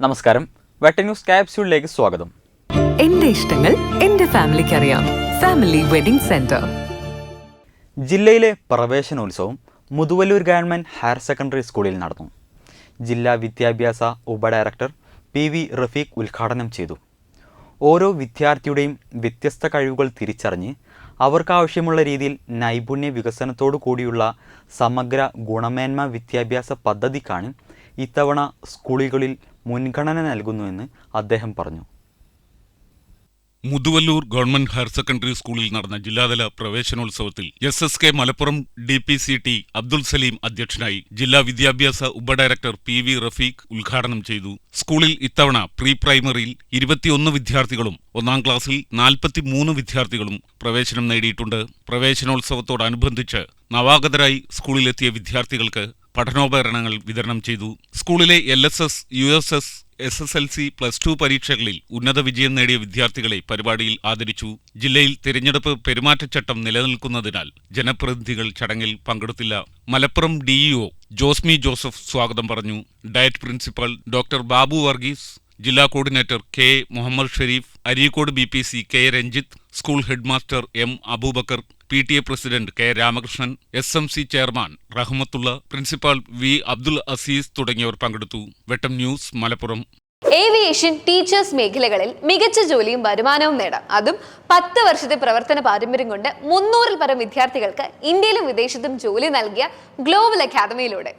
നമസ്കാരം. വെട്ട ന്യൂസ് ക്യാപ്സ്യൂളിലേക്ക് സ്വാഗതം. എന്റെ ഇഷ്ടങ്ങൾ എന്റെ ഫാമിലിക്ക് അറിയാം. Family wedding centre. ജില്ലയിലെ പ്രവേശനോത്സവം മുതുവല്ലൂർ ഗവൺമെന്റ് ഹയർ സെക്കൻഡറി സ്കൂളിൽ നടന്നു. ജില്ലാ വിദ്യാഭ്യാസ ഉപഡയറക്ടർ പി വി റഫീഖ് ഉദ്ഘാടനം ചെയ്തു. ഓരോ വിദ്യാർത്ഥിയുടെയും വ്യത്യസ്ത കഴിവുകൾ തിരിച്ചറിഞ്ഞ് അവർക്കാവശ്യമുള്ള രീതിയിൽ നൈപുണ്യ വികസനത്തോടു കൂടിയുള്ള സമഗ്ര ഗുണമേന്മ വിദ്യാഭ്യാസ പദ്ധതിക്കാണ് ഇത്തവണ സ്കൂളുകളിൽ മുൻഗണന നൽകുന്നുവെന്ന് അദ്ദേഹം പറഞ്ഞു. മുതുവല്ലൂർ ഗവൺമെന്റ് ഹയർ സെക്കൻഡറി സ്കൂളിൽ നടന്ന ജില്ലാതല പ്രവേശനോത്സവത്തിൽ S S K Malappuram D P C T Abdul Saleem അധ്യക്ഷനായി ജില്ലാ വിദ്യാഭ്യാസ ഉപഡയറക്ടർ പി വി റഫീഖ് ഉദ്ഘാടനം ചെയ്തു. സ്കൂളിൽ ഇത്തവണ പ്രീ പ്രൈമറിയിൽ ഇരുപത്തിയൊന്ന് വിദ്യാർത്ഥികളും ഒന്നാം ക്ലാസ്സിൽ നാൽപ്പത്തിമൂന്ന് വിദ്യാർത്ഥികളും പ്രവേശനം നേടിയിട്ടുണ്ട്. പ്രവേശനോത്സവത്തോടനുബന്ധിച്ച് നവാഗതരായി സ്കൂളിലെത്തിയ വിദ്യാർത്ഥികൾക്ക് പഠനോപകരണങ്ങൾ വിതരണം ചെയ്തു. സ്കൂളിലെ L S S U S S S S L C plus two പരീക്ഷകളിൽ ഉന്നത വിജയം നേടിയ വിദ്യാർത്ഥികളെ പരിപാടിയിൽ ആദരിച്ചു. ജില്ലയിൽ തിരഞ്ഞെടുപ്പ് പെരുമാറ്റച്ചട്ടം നിലനിൽക്കുന്നതിനാൽ ജനപ്രതിനിധികൾ ചടങ്ങിൽ പങ്കെടുത്തില്ല. മലപ്പുറം ഡിഇഒ ജോസ്മി ജോസഫ് സ്വാഗതം പറഞ്ഞു. DIET principal doctor Babu Varghese ജില്ലാ coordinator K Muhammad Sharif Areekode B P C K Ranjith school headmaster M Aboobacker P T A president K Ramakrishnan S M C chairman Rahmathulla principal V Abdul Azeez തുടങ്ങിയവർ പങ്കെടുത്തു. Vettam news Malappuram. Aviation teachers മേഖലകളിൽ മികച്ച ജോലിയും വരുമാനവും നേടാം. അതും പത്ത് വർഷത്തെ പ്രവർത്തന പാരമ്പര്യം കൊണ്ട് മുന്നൂറിൽ പരം വിദ്യാർത്ഥികൾക്ക് ഇന്ത്യയിലും വിദേശത്തും ജോലി നൽകിയ ഗ്ലോബൽ അക്കാദമിയിലൂടെ.